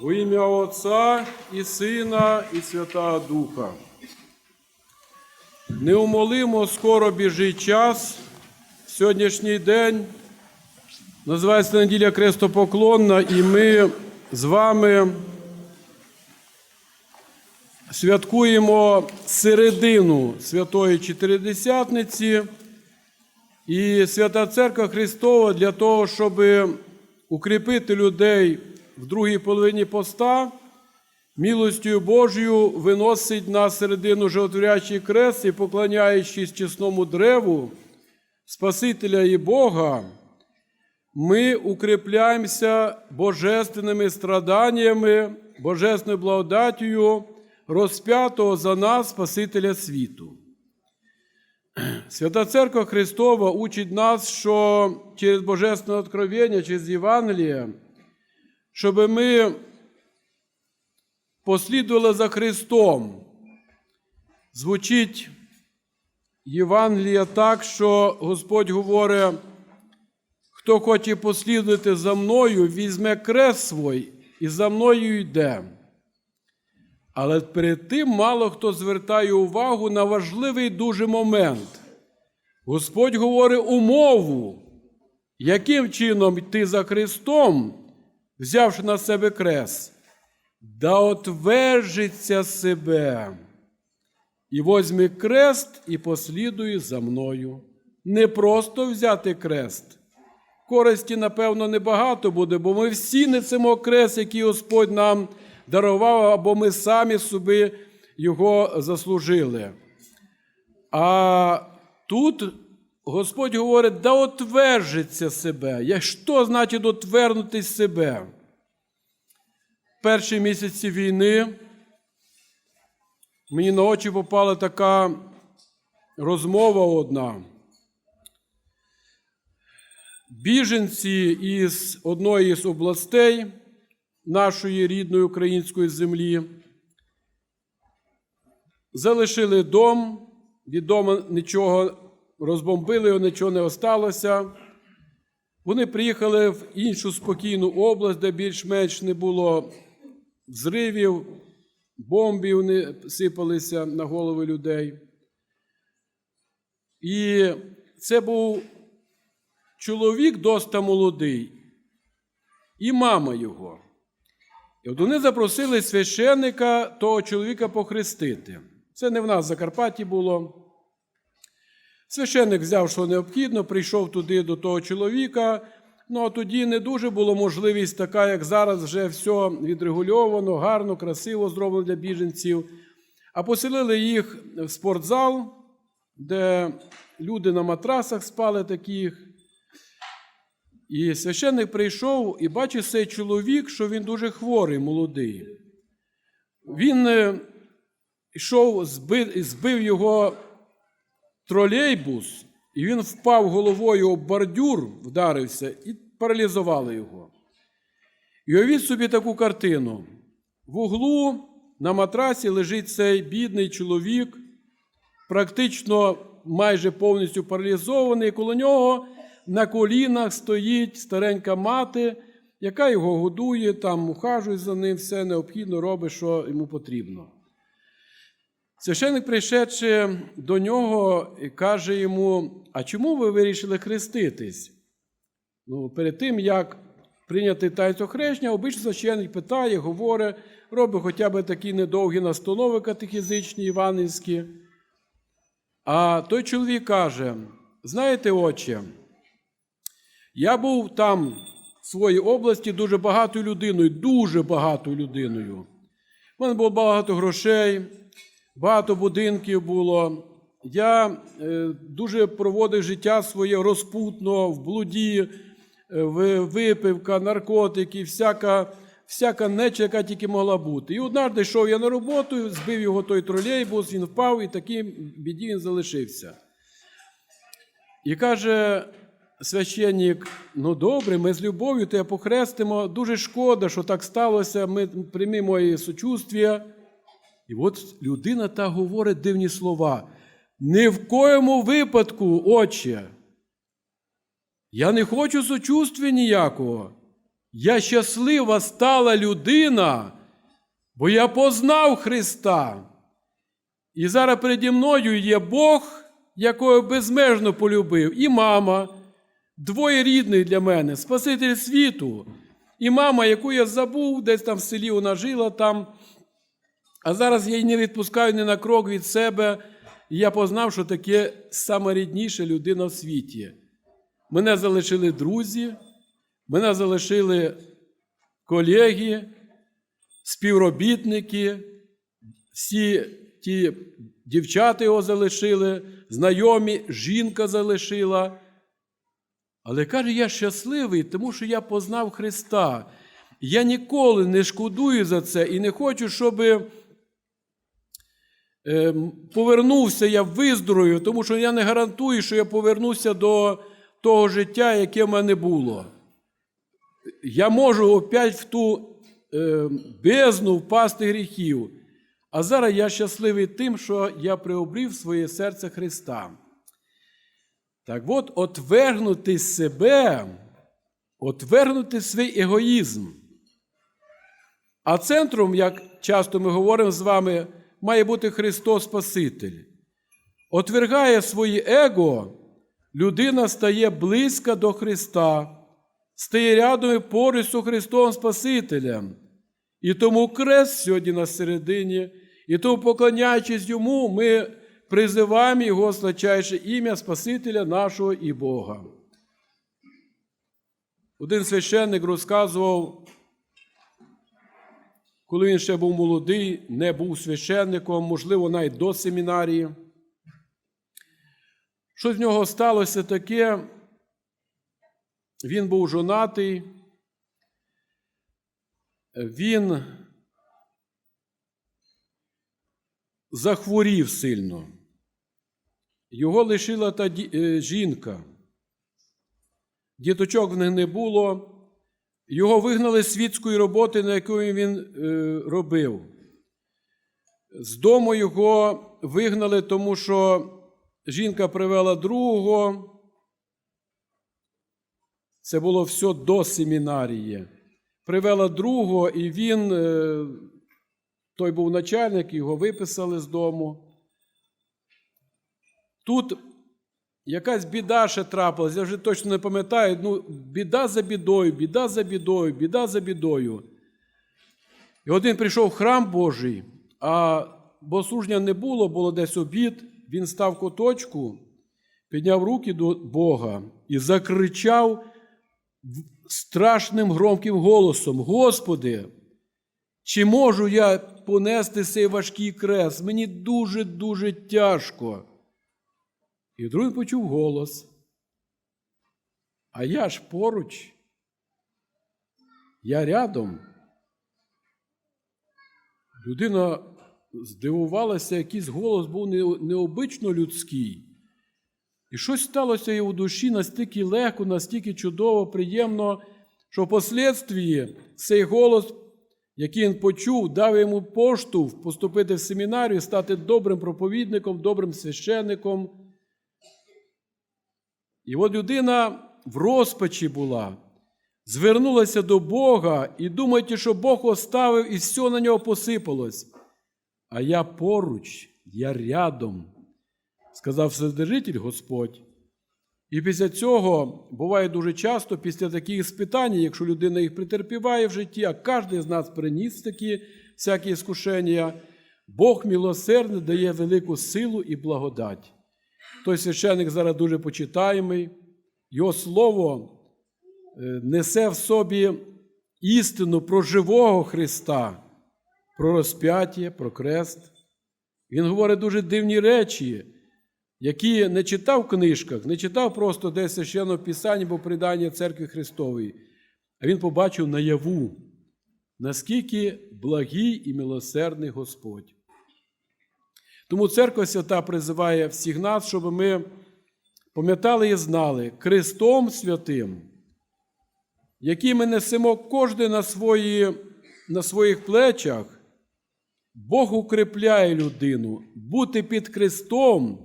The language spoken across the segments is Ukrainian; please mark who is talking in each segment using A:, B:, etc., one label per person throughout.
A: Во ім'я Отця і Сина, і Святого Духа. Неумолимо скоро біжить час. Сьогоднішній день називається неділя Крестопоклонна, і ми з вами святкуємо середину Святої Чотиридесятниці. І Свята Церква Христова для того, щоб укріпити людей в другій половині поста, милостю Божою виносить на середину животворячий крест і, поклоняючись чесному древу, Спасителя і Бога, ми укріпляємося божественними страданнями, божественною благодаттю розп'ятого за нас Спасителя світу. Свята Церква Христова учить нас, що через Божественне откровення, через Євангеліє, щоб ми послідували за Христом. Звучить Євангелія так, що Господь говорить, хто хоче послідувати за мною, візьме крест свій і за мною йде. Але перед тим мало хто звертає увагу на важливий дуже момент. Господь говорить умову, яким чином йти за Христом, взявши на себе крест, да отвержиться себе. І возьми крест і послідуй за мною. Не просто взяти крест. Користі, напевно, небагато буде, бо ми всі несемо крест, який Господь нам дарував, або ми самі собі його заслужили. А тут Господь говорить, да отвержиться себе. Я- Що значить отвернути себе? Перші місяці війни мені на очі попала така розмова одна. Біженці із одної з областей нашої рідної української землі залишили дом, від дому нічого розбомбили, нічого не осталося. Вони приїхали в іншу спокійну область, де більш-менш не було взривів, бомбів не сипалися на голови людей. І це був чоловік доста молодий, і мама його. І от вони запросили священника того чоловіка похрестити. Це не в нас в Закарпатті було. Священник взяв, що необхідно, прийшов туди до того чоловіка. Ну а тоді не дуже було можливість така, як зараз, вже все відрегульовано, гарно, красиво зроблено для біженців. А поселили їх в спортзал, де люди на матрасах спали таких. І священник прийшов і бачив цей чоловік, що він дуже хворий, молодий. Він е, йшов, збив, збив його тролейбус, і він впав головою об бордюр, вдарився і паралізували його. І уявіть собі таку картину. В углу на матрасі лежить цей бідний чоловік, практично майже повністю паралізований. і Коло нього на колінах стоїть старенька мати, яка його годує, там ухажує за ним, все необхідно робить, що йому потрібно. Священник, прийшедши до нього, каже йому: А чому ви вирішили хреститись? Ну, перед тим, як прийняти таїнство хрещення, обично священник питає, говорить, робить хоча б такі недовгі настанови катехізичні, іванівські. А той чоловік каже: знаєте, отче, я був там в своїй області дуже багатою людиною, дуже багатою людиною. У мене було багато грошей, багато будинків було. Я е, дуже проводив життя своє розпутно, в блуді, е, в- випивка, наркотики, всяка, всяка неча, яка тільки могла бути. І однажды йшов я на роботу, збив його той тролейбус, він впав, і такий біді він залишився. І каже священник: ну добре, ми з любов'ю тебе похрестимо. Дуже шкода, що так сталося. Ми прийми моє сочувствія. І от людина та говорить дивні слова. Ні в коєму випадку, отче. Я не хочу сочувствия ніякого. Я щаслива стала людина, бо я познав Христа. І зараз переді мною є Бог, якого безмежно полюбив, і мама, двоє рідних для мене, Спаситель світу, і мама, яку я забув, десь там в селі вона жила там. А зараз я її не відпускаю ні на крок від себе, і я познав, що таке саморідніша людина в світі. Мене залишили друзі, мене залишили колеги, співробітники, всі ті дівчата його залишили, знайомі, жінка залишила. Але каже, я щасливий, тому що я познав Христа. Я ніколи не шкодую за це і не хочу, щоб повернувся я виздоровів, тому що я не гарантую, що я повернуся до того життя, яке в мене було. Я можу опять в ту е, бездну впасти гріхів. А зараз я щасливий тим, що я приобрів своє серце Христа. Так от, отвергнути себе, отвергнути свій егоїзм. А центром, як часто ми говоримо з вами, має бути Христос Спаситель. Отвергає своє его, людина стає близька до Христа, стає рядом і поруч з Христом Спасителем. І тому крест сьогодні на середині, і тому, поклоняючись йому, ми призиваємо Його свячайше ім'я Спасителя нашого і Бога. Один священник розказував, коли він ще був молодий, не був священником, можливо, навіть до семінарії. Що з нього сталося таке? Він був жонатий, він захворів сильно. Його лишила та жінка. Діточок в них не було. Його вигнали з світської роботи, на якої він е, робив. З дому його вигнали, тому що жінка привела другого. Це було все до семінарії. Привела другого, і він, е, той був начальник, його виписали з дому. Тут якась біда ще трапилась, я вже точно не пам'ятаю. Ну, біда за бідою, біда за бідою, біда за бідою. І один прийшов в храм Божий, а богослужня не було, було десь обід. Він став куточку, підняв руки до Бога і закричав страшним громким голосом: Господи, чи можу я понести цей важкий крест? Мені дуже-дуже тяжко. І вдруг він почув голос. А я ж поруч, я рядом. Людина здивувалася, якийсь голос був необично людський. І щось сталося його душі настільки легко, настільки чудово, приємно, що впоследствії цей голос, який він почув, дав йому поштовх поступити в семінарію, стати добрим проповідником, добрим священником. І от людина в розпачі була, звернулася до Бога і думаєте, що Бог оставив і все на нього посипалось. А я поруч, я рядом, сказав Вседержитель Господь. І після цього буває дуже часто, після таких спитань, якщо людина їх претерпіває в житті, а кожен з нас приніс такі всякі іскушення, Бог милосердний дає велику силу і благодать. Той священник зараз дуже почитаємий, його слово е, несе в собі істину про живого Христа, про розп'яття, про крест. Він говорить дуже дивні речі, які не читав в книжках, не читав просто десь священного Писання або придання церкви Христової, а він побачив наяву, наскільки благий і милосердний Господь. Тому церква свята призиває всіх нас, щоб ми пам'ятали і знали Христом Святим, який ми несемо кожен на, свої, на своїх плечах, Бог укріпляє людину бути під Христом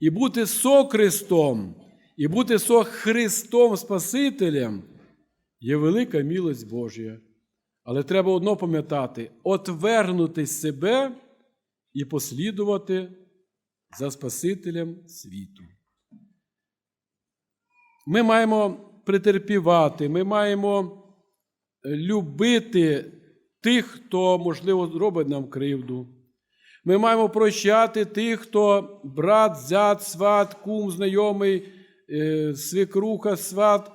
A: і бути со Христом, і бути со Христом Спасителем. є велика милость Божя. Але треба одно пам'ятати: отвергнути себе і послідувати за Спасителем світу. Ми маємо претерпівати, ми маємо любити тих, хто, можливо, робить нам кривду. Ми маємо прощати тих, хто брат, зять, сват, кум, знайомий, е, свекруха, сват,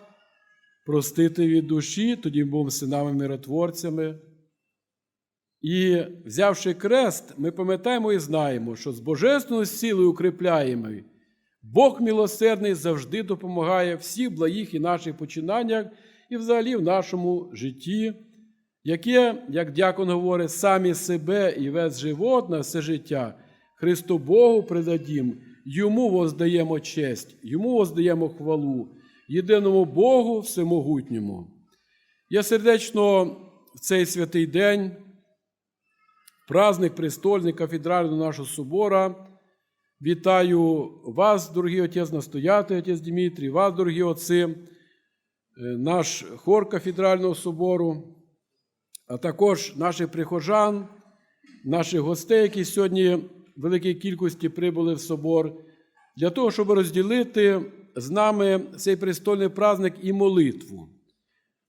A: простити від душі, тоді будемо синами миротворцями. І взявши крест, ми пам'ятаємо і знаємо, що з божественною силою укріпляємо. Бог милосердний завжди допомагає всіх благих і наших починаннях, і взагалі в нашому житті, яке, як дякон говорить, самі себе і весь живот на все життя Христу Богу предадім, йому воздаємо честь, йому воздаємо хвалу, єдиному Богу всемогутньому. Я сердечно в цей святий день, праздник престольний кафедрального нашого собора. Вітаю вас, дорогі отець настоятель, отець Дмитрій, вас, дорогі отці, е, наш хор кафедрального собору, а також наших прихожан, наших гостей, які сьогодні в великій кількості прибули в собор, для того, щоб розділити з нами цей престольний праздник і молитву.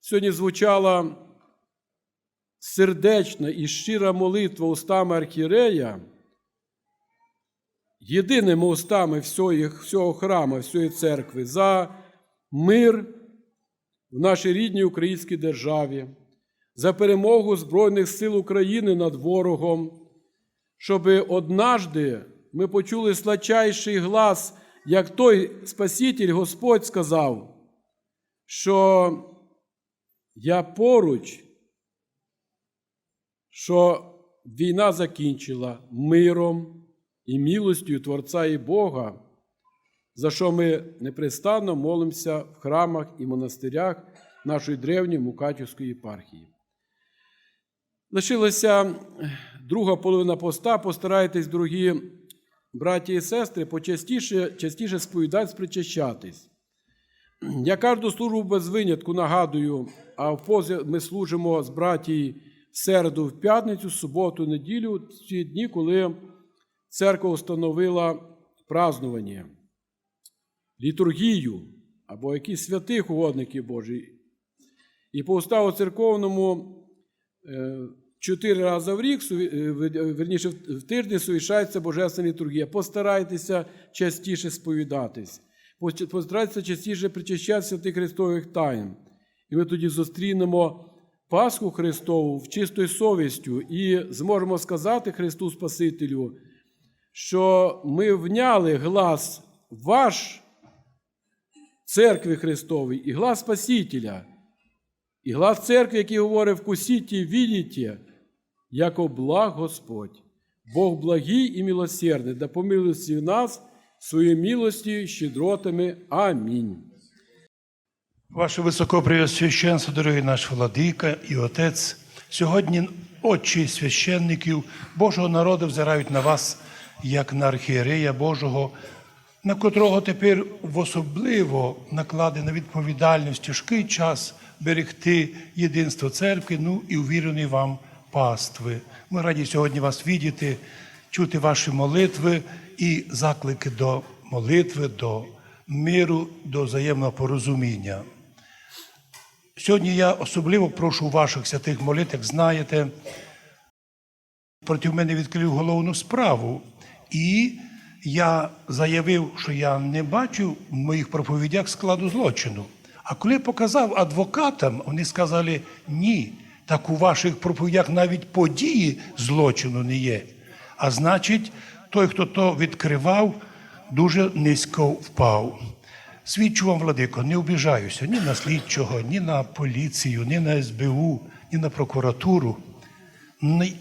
A: Сьогодні звучала сердечна і щира молитва устами архієрея, єдиними устами всього, всього храму, всієї церкви за мир в нашій рідній українській державі, за перемогу Збройних сил України над ворогом, щоб однажды ми почули сладчайший глас, як той Спаситель Господь сказав, що я поруч, що війна закінчила миром і милостю Творця і Бога, за що ми непрестанно молимося в храмах і монастирях нашої древньої Мукачівської єпархії. Лишилася друга половина поста. Постарайтесь, дорогі браті і сестри, почастіше частіше сповідати, спричащатись. Я кожну службу без винятку нагадую, а в позі ми служимо з братій в середу, в п'ятницю, суботу, неділю, ці дні, коли церква установила празднування, літургію або якісь святих угодників Божі. І по уставу церковному е, чотири рази в рік, е, верніше в тиждень сувішається Божественна літургія. Постарайтеся частіше сповідатись, постарайтеся частіше причащатися тих Христових тайн. І ми тоді зустрінемо Пасху Христову в чистою совістю і зможемо сказати Христу Спасителю, що ми вняли глас ваш церкви Христової і глас Спасителя, і глас церкви, який говорить вкусіть і відіть, яко благ Господь, Бог благий і милосердний, да помилується нас своєю милостю і щедротами. Амінь.
B: Ваше Високопреосвященство, дорогий наш владика і отець, сьогодні очі священників Божого народу взирають на вас, як на архієрея Божого, на котрого тепер в особливо накладена відповідальність тяжкий час берегти єдинство церкви, ну і увірений вам пастви. Ми раді сьогодні вас відіти, чути ваші молитви і заклики до молитви, до миру, до взаємного порозуміння. Сьогодні я особливо прошу ваших святих молитв, як знаєте, проти мене відкрив головну справу. І я заявив, що я не бачу в моїх проповідях складу злочину. А коли я показав адвокатам, вони сказали, ні, так у ваших проповідях навіть події злочину не є. А значить, той, хто то відкривав, дуже низько впав. Свідчу вам, владико, не обіжаюся ні на слідчого, ні на поліцію, ні на СБУ, ні на прокуратуру.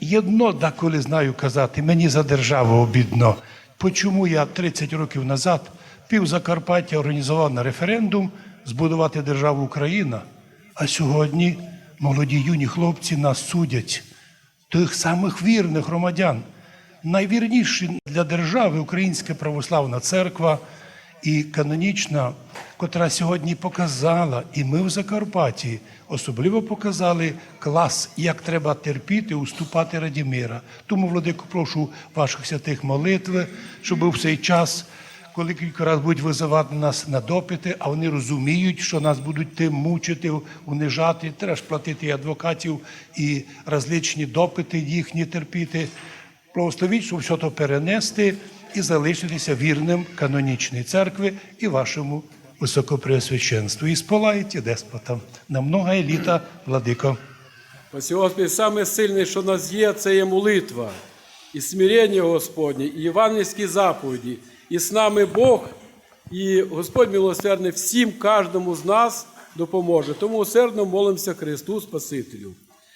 B: Єдно деколи знаю казати, мені за державу обідно. Почому я 30 років назад пів Закарпаття організував на референдум збудувати державу Україна, а сьогодні молоді юні хлопці нас судять, тих самих вірних громадян. Найвірніші для держави Українська православна церква і канонічна, котра сьогодні показала, і ми в Закарпатті особливо показали клас, як треба терпіти, уступати раді мира. Тому, Владико, прошу ваших святих молитв, щоб в цей час, коли кілька разів будуть визивати нас на допити, а вони розуміють, що нас будуть тим мучити, унижати, треба ж платити і адвокатів і различні допити їхні терпіти. Благословіть, щоб все то перенести і залишитися вірним канонічній церкви і вашому високопреосвященству. І сполаєте деспотам на много літа, владико.
A: Ось, Господи, саме сильне, що нас є, це є молитва, і смирення Господнє, і євангельські заповіді, і з нами Бог, і Господь милосердний всім, кожному з нас допоможе. Тому усердно молимося Христу Спасителю.